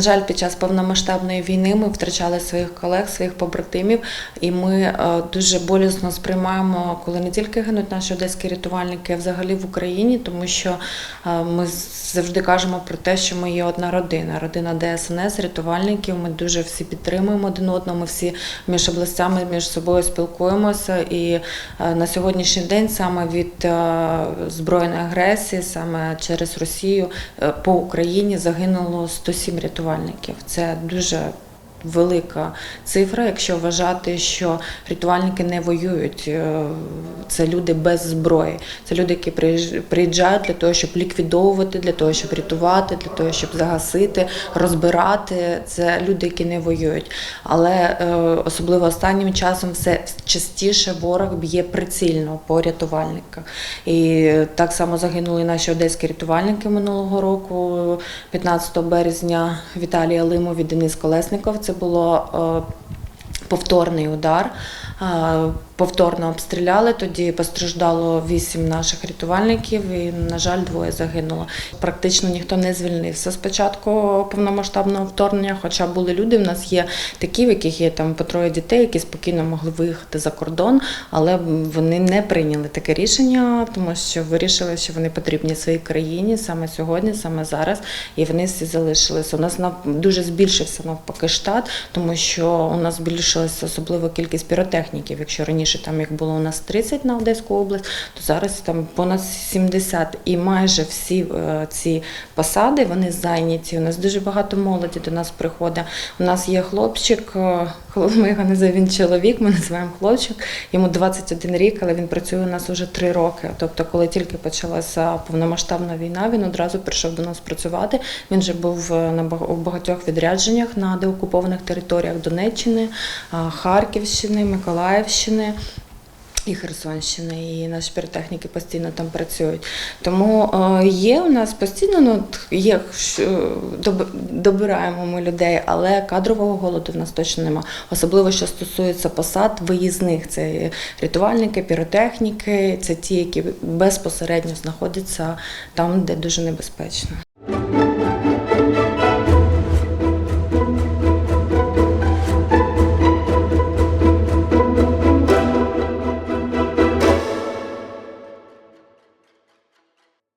На жаль, під час повномасштабної війни ми втрачали своїх колег, своїх побратимів, і ми е, дуже болісно сприймаємо, коли не тільки гинуть наші одеські рятувальники, а взагалі в Україні, тому що е, ми завжди кажемо про те, що ми є одна родина, родина ДСНС, рятувальників. Ми дуже всі підтримуємо один одного. Ми всі між областями між собою спілкуємося. І е, на сьогоднішній день саме від збройної агресії, саме через Росію по Україні загинуло 107 рятувальників. Це дуже велика цифра, якщо вважати, що рятувальники не воюють. Е, Це люди без зброї. Це люди, які приїж- приїжджають для того, щоб ліквідовувати, для того, щоб рятувати, для того, щоб загасити, розбирати. Це люди, які не воюють. Але е, особливо останнім часом все частіше ворог б'є прицільно по рятувальниках. І так само загинули наші одеські рятувальники минулого року, 15 березня Віталій Алимов і Денис Колесников. Це було е, повторний удар. Повторно обстріляли. Тоді постраждало вісім наших рятувальників, і, на жаль, двоє загинуло. Практично ніхто не звільнився спочатку повномасштабного вторгнення. Хоча були люди, в нас є такі, в яких є там по троє дітей, які спокійно могли виїхати за кордон, але вони не прийняли таке рішення, тому що вирішили, що вони потрібні своїй країні саме сьогодні, саме зараз, і вони всі залишилися. У нас дуже збільшився навпаки штат, тому що у нас збільшилася особливо кількість піротехніків. Якщо раніше там їх було у нас 30 на Одеську область, то зараз там понад 70. І майже всі е, ці посади вони зайняті. У нас дуже багато молоді до нас приходить. У нас є хлопчик, ми його називаємо він чоловік, ми називаємо хлопчик. Йому 21 рік, але він працює у нас вже 3 роки. Тобто, коли тільки почалася повномасштабна війна, він одразу прийшов до нас працювати. Він вже був е, на багатьох відрядженнях на деокупованих територіях Донеччини, Харківщини, Миколаївщини. І Херсонщини, і наші піротехніки постійно там працюють. Тому е, є у нас постійно, ну є добираємо ми людей, але кадрового голоду в нас точно нема. Особливо що стосується посад виїзних. Це рятувальники, піротехніки, це ті, які безпосередньо знаходяться там, де дуже небезпечно.